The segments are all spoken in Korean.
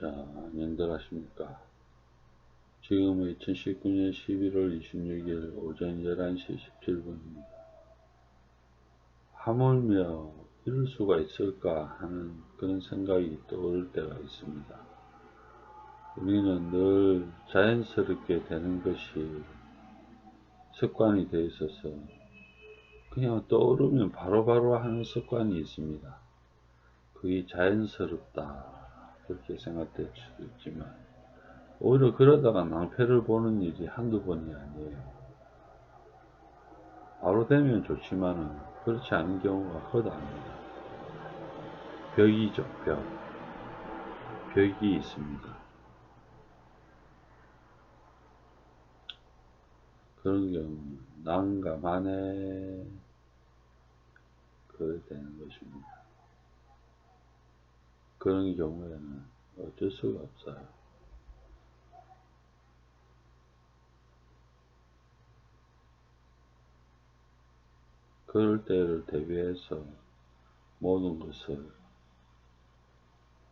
자, 안녕들 하십니까. 지금은 2019년 11월 26일 오전 11시 17분입니다. 하물며 이럴 수가 있을까 하는 그런 생각이 떠오를 때가 있습니다. 우리는 늘 자연스럽게 되는 것이 습관이 되어 있어서 그냥 떠오르면 바로바로 하는 습관이 있습니다. 그게 자연스럽다. 그렇게 생각될 수도 있지만, 오히려 그러다가 낭패를 보는 일이 한두 번이 아니에요. 바로 되면 좋지만은, 그렇지 않은 경우가 허다합니다. 벽이죠, 벽. 벽이 있습니다. 그런 경우는 난감하네. 그래 되는 것입니다. 그런 경우에는 어쩔 수가 없어요. 그럴 때를 대비해서 모든 것을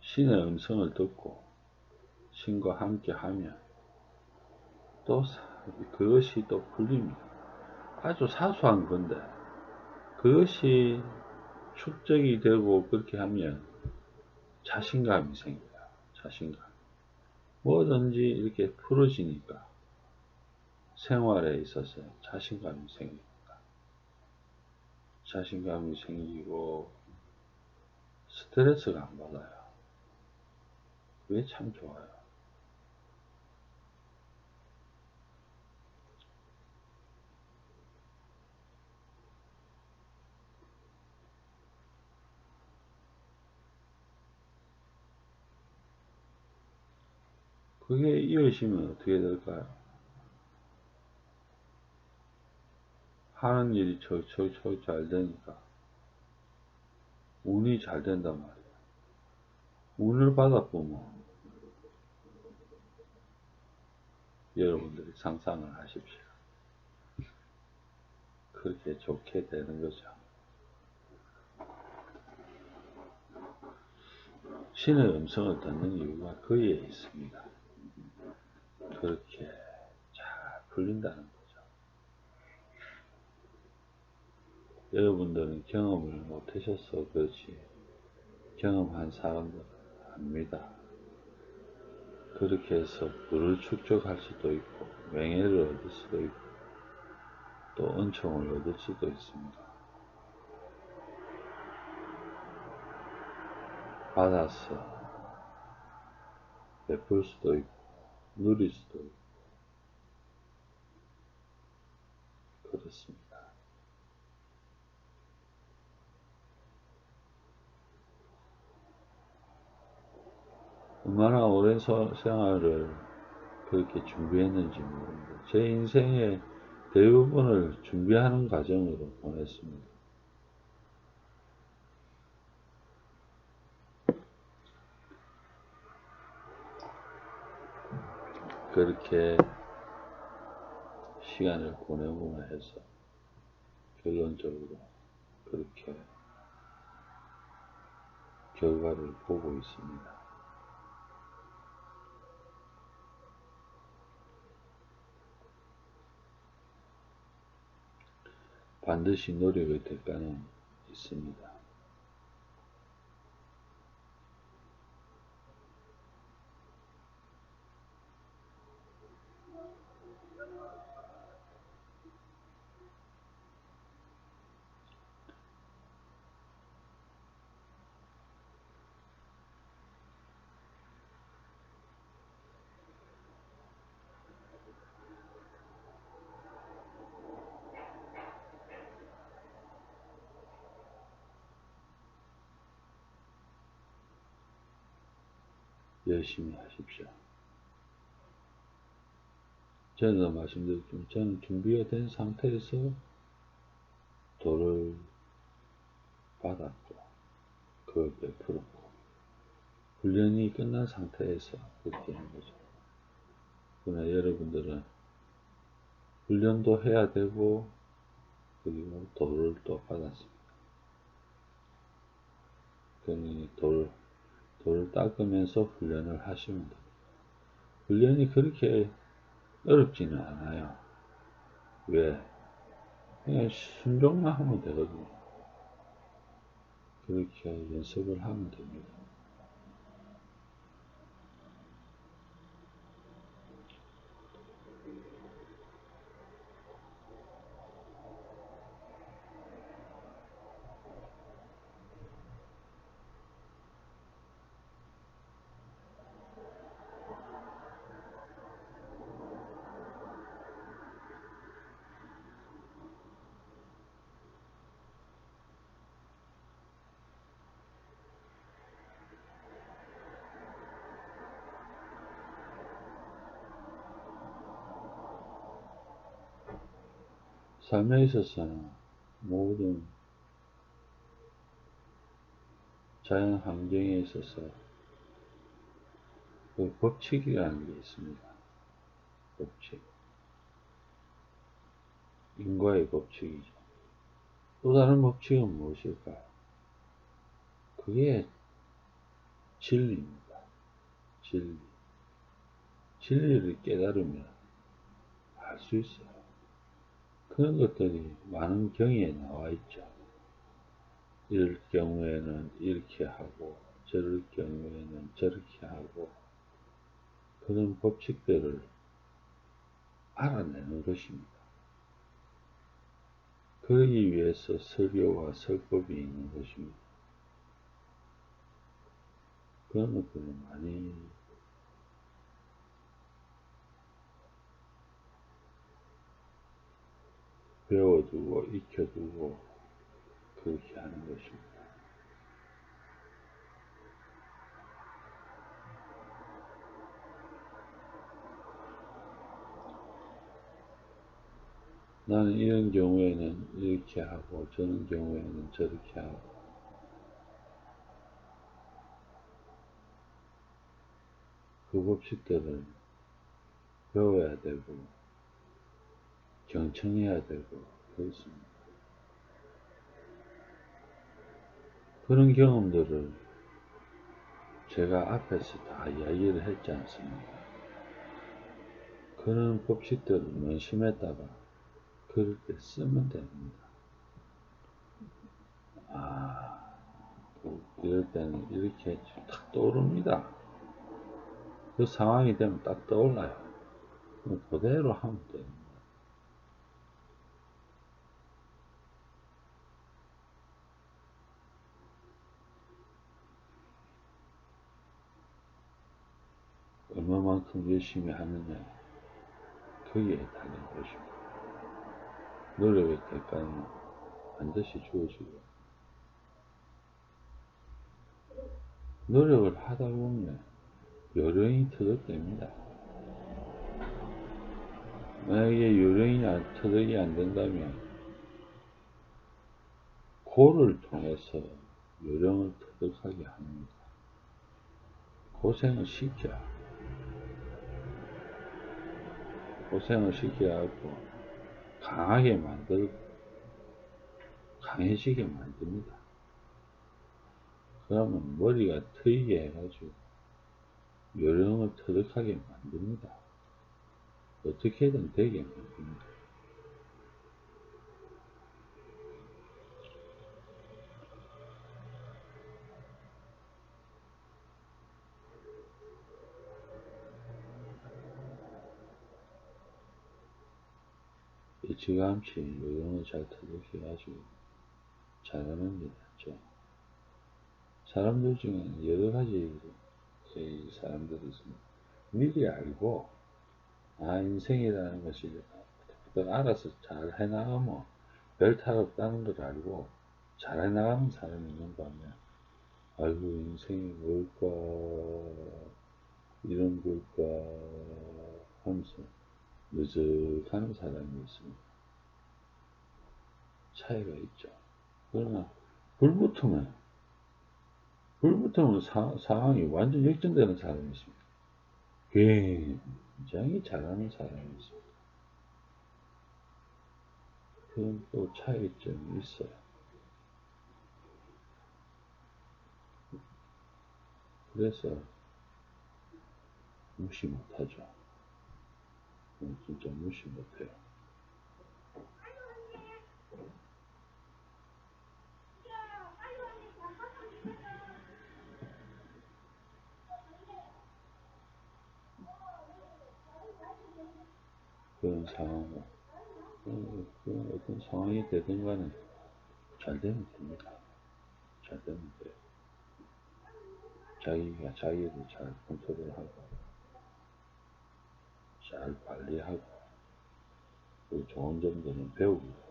신의 음성을 듣고 신과 함께 하면 또 그것이 또 풀립니다. 아주 사소한 건데 그것이 축적이 되고 그렇게 하면 자신감이 생겨요. 자신감. 뭐든지 이렇게 풀어지니까 생활에 있어서 자신감이 생깁니다. 자신감이 생기고 스트레스가 안 받아요. 그게 참 좋아요. 그게 이어지면 어떻게 될까요? 하는 일이 척척척 잘 되니까 운이 잘 된단 말이에요. 운을 받아보면 여러분들이 상상을 하십시오. 그렇게 좋게 되는 거죠. 신의 음성을 듣는 이유가 거기에 있습니다. 그렇게 잘 풀린다는 거죠. 여러분들은 경험을 못하셔서 그렇지 경험한 사람들은 압니다. 그렇게 해서 부를 축적할 수도 있고 명예를 얻을 수도 있고 또 은총을 얻을 수도 있습니다. 받아서 베풀 수도 있고 누릴 수도 있고 그렇습니다. 얼마나 오랜 생활을 그렇게 준비했는지 모릅니다. 제 인생의 대부분을 준비하는 과정으로 보냈습니다. 그렇게 시간을 보내고 해서 결론적으로 그렇게 결과를 보고 있습니다. 반드시 노력의 대가는 있습니다. 열심히 하십시오. 전에도 말씀드렸지만 저는 준비가 된 상태에서 돌을 받았고 그걸 베풀었고 훈련이 끝난 상태에서 그렇게 한 거죠. 그러나 여러분들은 훈련도 해야 되고 그리고 돌을 또 받았습니다. 그러니 돌 돌을 닦으면서 훈련을 하시면 됩니다. 훈련이 그렇게 어렵지는 않아요. 왜? 그냥 순종만 하면 되거든요. 그렇게 연습을 하면 됩니다. 삶에 있어서는 모든 자연 환경에 있어서 그 법칙이라는 게 있습니다. 법칙. 인과의 법칙이죠. 또 다른 법칙은 무엇일까요? 그게 진리입니다. 진리. 진리를 깨달으면 알 수 있어요. 그런 것들이 많은 경위에 나와 있죠. 이럴 경우에는 이렇게 하고, 저럴 경우에는 저렇게 하고, 그런 법칙들을 알아내는 것입니다. 그러기 위해서 설교와 설법이 있는 것입니다. 그런 것들을 많이 배워두고 익혀두고 그렇게 하는 것입니다. 나는 이런 경우에는 이렇게 하고 저런 경우에는 저렇게 하고 그 법칙들을 배워야 되고 경청해야 되고 그렇습니다. 그런 경험들을 제가 앞에서 다 이야기를 했지 않습니까? 그런 법칙들을 문심에다가 그럴 때 쓰면 됩니다. 아, 이럴 때는 이렇게 탁 떠오릅니다. 그 상황이 되면 딱 떠올라요. 그대로 하면 됩니다. 얼마만큼 열심히 하느냐, 거기에 달린 것입니다. 노력의 대가는 반드시 주어지고 노력을 하다 보면 요령이 터득됩니다. 만약에 요령이 터득이 안 된다면 고를 통해서 요령을 터득하게 합니다. 고생을 시켜. 고생을 시켜갖고 강하게 만들고 강해지게 만듭니다. 그러면 머리가 트이게 해가지고 요령을 터득하게 만듭니다. 어떻게든 되게 만듭니다. 일찌감치 요령을 잘 터득해가지고 잘하는 게 낫죠. 사람들 중에는 여러 가지 사람들이 있습니다. 미리 알고, 아, 인생이라는 것이 알아서 잘 해나가면 별 탈 없다는 걸 알고 잘 해나가는 사람이 있는가 하면, 아이고, 인생이 뭘까, 이런 걸까 하면서 느적하는 사람이 있습니다. 차이가 있죠. 그러나 불 붙으면 불 붙으면 사, 상황이 완전 역전되는 사람이 있습니다. 굉장히 잘하는 사람이 있습니다. 그건 또 차이점이 있어요. 그래서 무시 못하죠. 음, 진짜 무시 못해요. 상황을 그, 그 어떤 상황이 되든 간에 잘 되면 됩니다. 잘 되면 돼요. 자기가 자기를 잘 컨트롤하고 잘 관리하고 그 좋은 점들은 배우고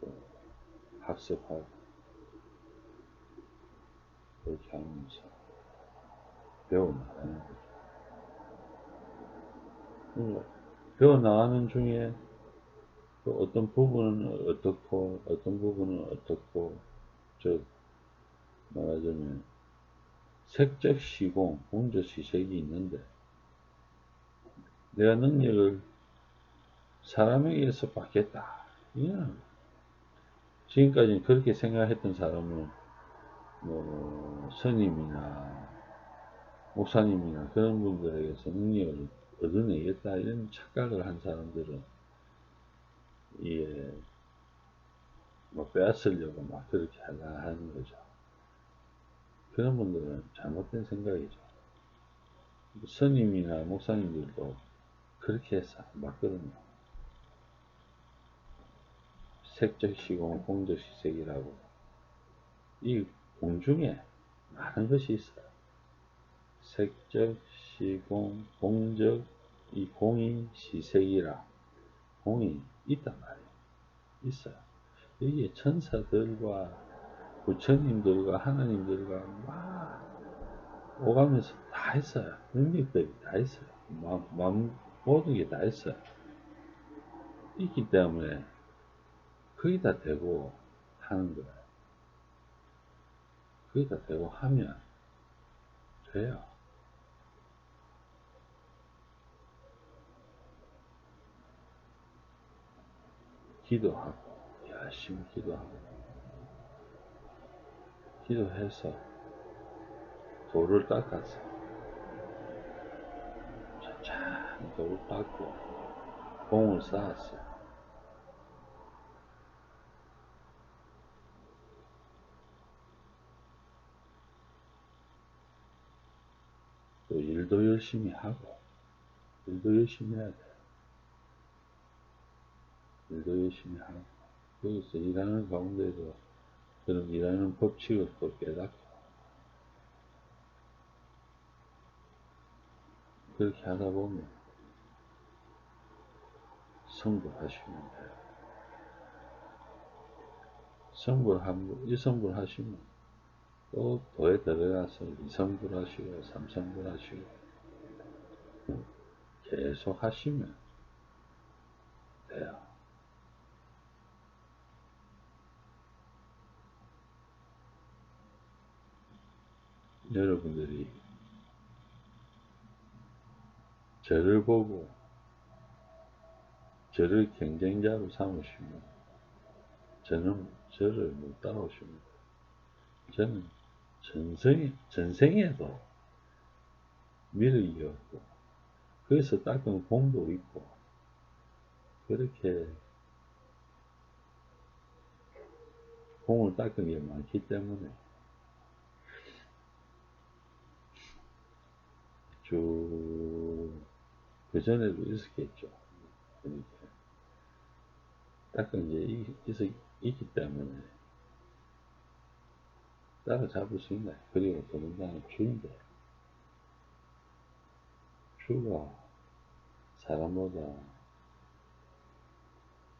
또 학습하고 그렇게 하면서 배워나가는 거죠. 음, 배워나가는 중에 또 어떤 부분은 어떻고 어떤 부분은 어떻고 즉 말하자면 색적 시공, 공적 시색이 있는데 내가 능력을 사람에게서 받겠다. 지금까지 그렇게 생각했던 사람은 뭐 스님이나 목사님이나 그런 분들에게서 능력을 얻어내겠다 이런 착각을 한 사람들은 이게 뭐 빼앗으려고 막 그렇게 하는 거죠. 그런 분들은 잘못된 생각이죠. 스님이나 목사님들도 그렇게 해서 맞거든요. 색적 시공, 공적 시색이라고. 이 공중에 많은 것이 있어요. 색적, 시공, 공적, 이 공이 시색이라. 공이 있단 말이에요. 있어요. 여기에 천사들과 부처님들과 하나님들과 막 오가면서 다 했어요. 능력들이 다 했어요. 마, 마, 모든 게 다 했어요. 있기 때문에 거기다 대고 하는 거예요. 거기다 대고 하면 돼요. 기도하고 열심히 기도하고 기도해서 돌을 닦아서 천천히 돌을 닦고 공을 쌓았어요. 또 일도 열심히 하고 일도 열심히 해야 돼요. 일도 열심히 하고 여기서 일하는 가운데도 그런 일하는 법칙을 또 깨닫고 그렇게 하다 보면 성불하시면 돼요. 성불하면 이 성불 하시면 또 도에 들어가서 이성불 하시고 삼성불 하시고 계속 하시면 돼요. 여러분들이 저를 보고 저를 경쟁자로 삼으시면 저는 저를 못 따라오십니다. 저는 전생에, 전생에도 미륵이었고 그래서 닦은 공도 있고 그렇게 공을 닦은 게 많기 때문에 쭉 그전에도 있었겠죠. 그러니까 닦은 게 있, 있기 때문에 따라잡을 수 있나요? 그리고 더군다나 주인데 주가 사람보다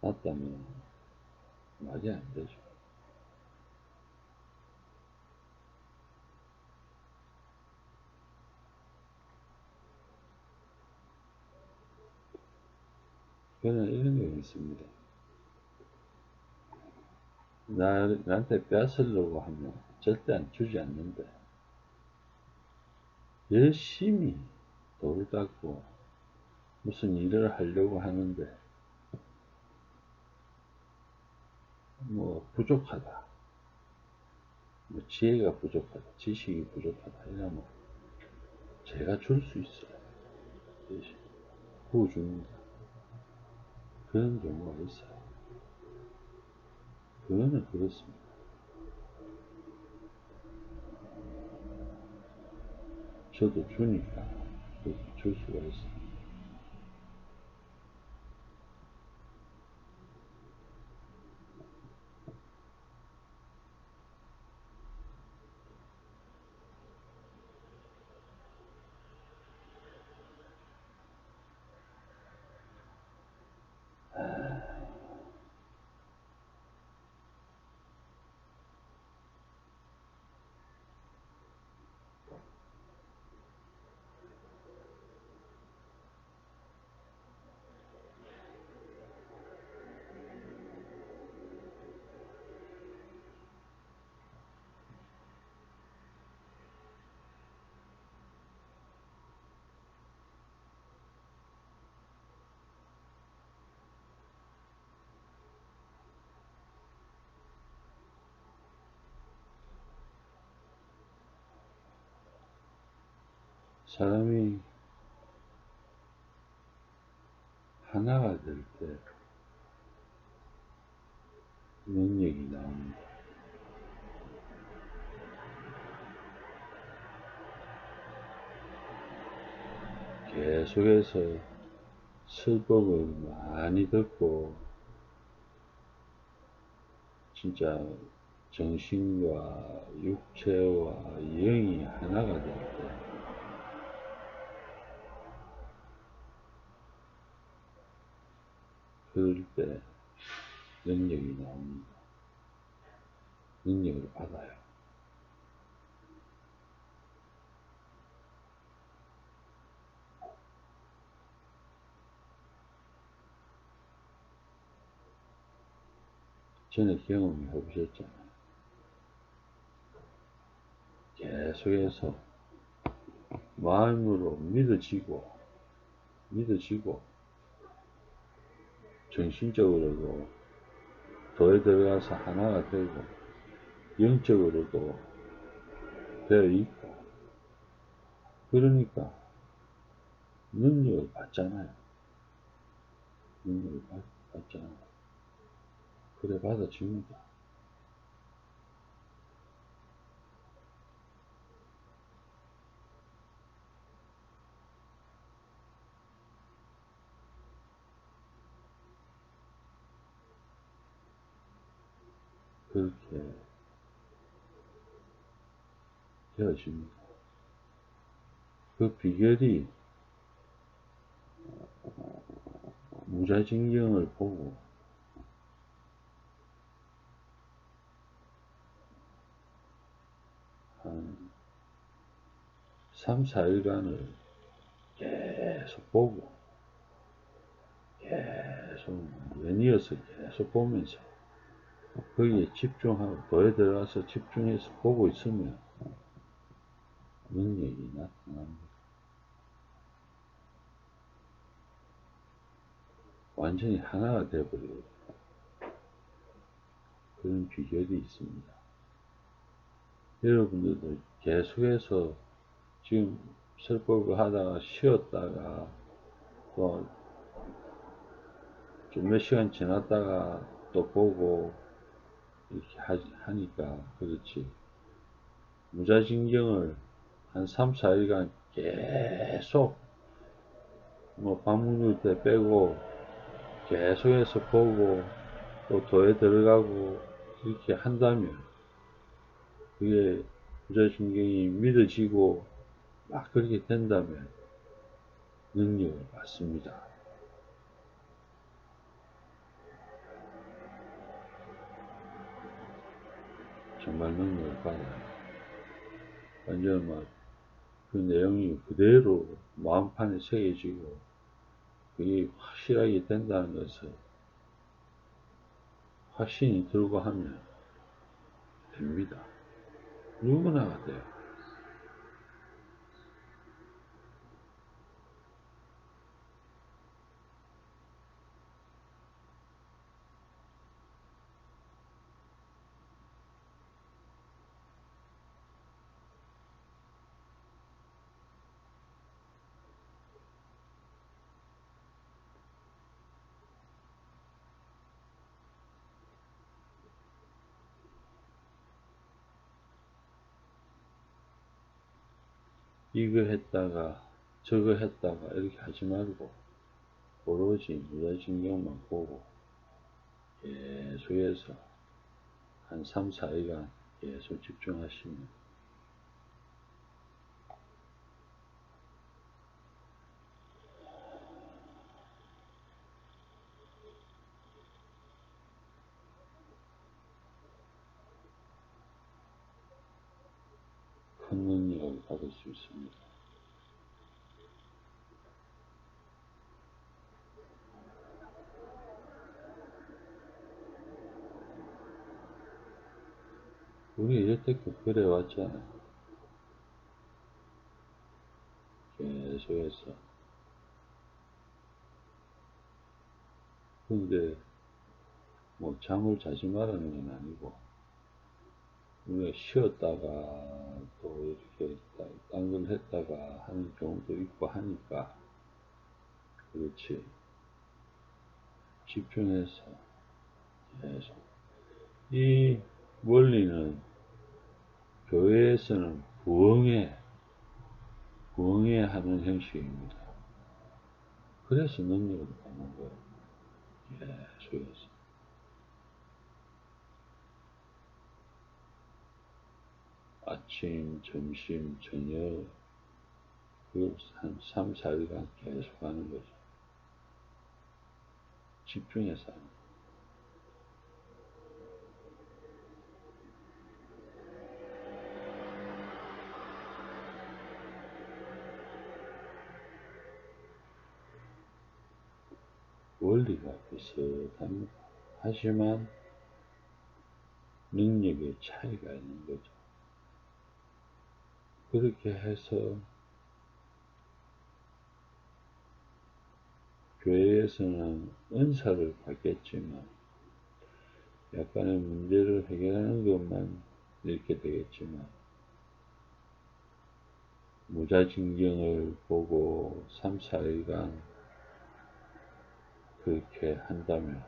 낫다면 말이 안 되죠. 저는 이런 게 있습니다. 나, 나한테 뺏으려고 하면 절대 안 주지 않는데, 열심히 돌을 닦고 무슨 일을 하려고 하는데, 뭐, 부족하다. 뭐 지혜가 부족하다, 지식이 부족하다 이러면 제가 줄 수 있어요. 부어줍니다. 그런 경우가 있어요. 그거는 그렇습니다. 저도 주니까 줄 수가 있어요. 사람이 하나가 될 때 능력이 나옵니다. 계속해서 설법을 많이 듣고 진짜 정신과 육체와 영이 하나가 될 때, 그럴 때 능력이 나옵니다. 능력을 받아요. 전에 경험해 보셨잖아요. 계속해서 마음으로 믿어지고, 믿어지고, 정신적으로도 도에 들어가서 하나가 되고, 영적으로도 되어 있고, 그러니까 능력을 받잖아요. 능력을 받, 받잖아요. 그래 받아줍니다. 그렇게 되어집니다. 그 비결이 무자징경을 보고 한 3, 4일간을 계속 보고 계속 연이어서 계속 보면서 거기에 집중하고 도에 들어가서 집중해서 보고 있으면 능력이 나타납니다. 완전히 하나가 되어버려요. 그런 비결이 있습니다. 여러분들도 계속해서 지금 설법을 하다가 쉬었다가 또좀몇 시간 지났다가 또 보고 이렇게 하 니까 그렇지. 무자진경을 한 3, 4일간 계속 뭐 방문일 때 빼고 계속해서 보고 또 도에 들어가고 이렇게 한다면 그게 무자신경이 믿어지고 막 그렇게 된다면 능력을 받습니다. 정말 능력을 받아요. 완전 막, 그 내용이 그대로 마음판에 새겨지고, 그게 확실하게 된다는 것을 확신이 들고 하면 됩니다. 누구나가 돼요. 이거 했다가 저거 했다가 이렇게 하지 말고 오로지 무자신경만 보고 계속해서 한 3, 4일간 계속 집중하시면 큰 능력을 받을 수 있습니다. 우리 이때껏 그래 왔잖아. 계속해서. 근데, 뭐, 잠을 자지 말라는 건 아니고, 우리가 쉬었다가, 또 이렇게, 딴걸 했다가 하는 경우도 있고 하니까, 그렇지. 집중해서, 계속. 이 원리는 교회에서는 부흥회, 부흥회 하는 형식입니다. 그래서 능력을 받는 거예요. 계속해서. 아침, 점심, 저녁, 그한 3, 4일간 계속 하는 거죠. 집중해서 하는 거예요. 원리가 비슷합니다. 하지만 능력의 차이가 있는 거죠. 그렇게 해서 교회에서는 은사를 받겠지만 약간의 문제를 해결하는 것만 이렇게 되겠지만 무자진경을 보고 3, 4일간 그렇게 한다면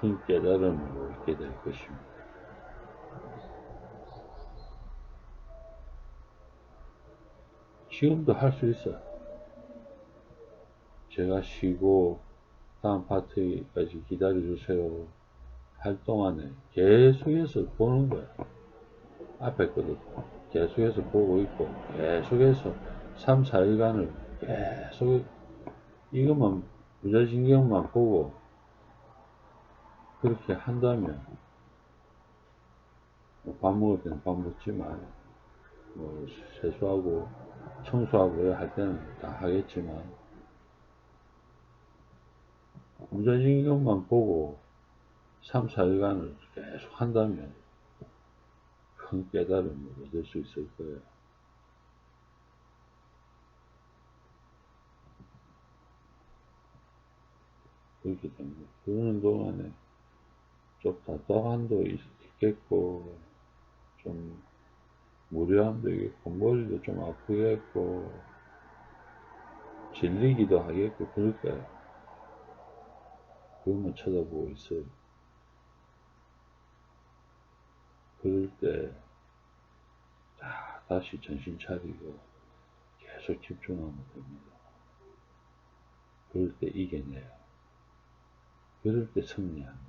큰 깨달음을 얻게 될 것입니다. 지금도 할 수 있어요. 제가 쉬고 다음 파트까지 기다려주세요 할 동안에 계속해서 보는 거예요. 앞에 거도 계속해서 보고 있고 계속해서 3, 4일간을 계속 이것만 부자신경만 보고 그렇게 한다면 뭐밥 먹을 때는 밥 먹지만 뭐 세수하고 청소하고 할 때는 다 하겠지만 무자신경만 보고 3, 4일간을 계속 한다면 큰 깨달음을 얻을 수 있을 거예요. 그렇기 때문에 그러는 동안에 좀 답답함도 있겠고 좀 무료함도 있겠고 머리도 좀 아프겠고 질리기도 하겠고 그럴 거예요. 그것만 쳐다보고 있어요. 그럴 때, 자, 다시 정신 차리고 계속 집중하면 됩니다. 그럴 때 이겨내요. 그럴 때 승리하는.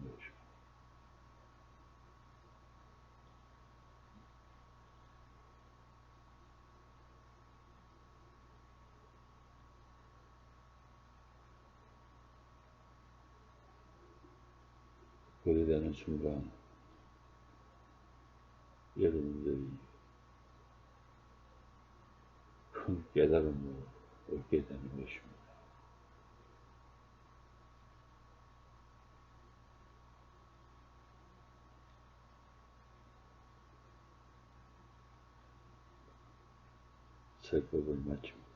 그래 되는 순간 여러분들이 큰 깨달음을 얻게 되는 것입니다. 설법을 마칩니다.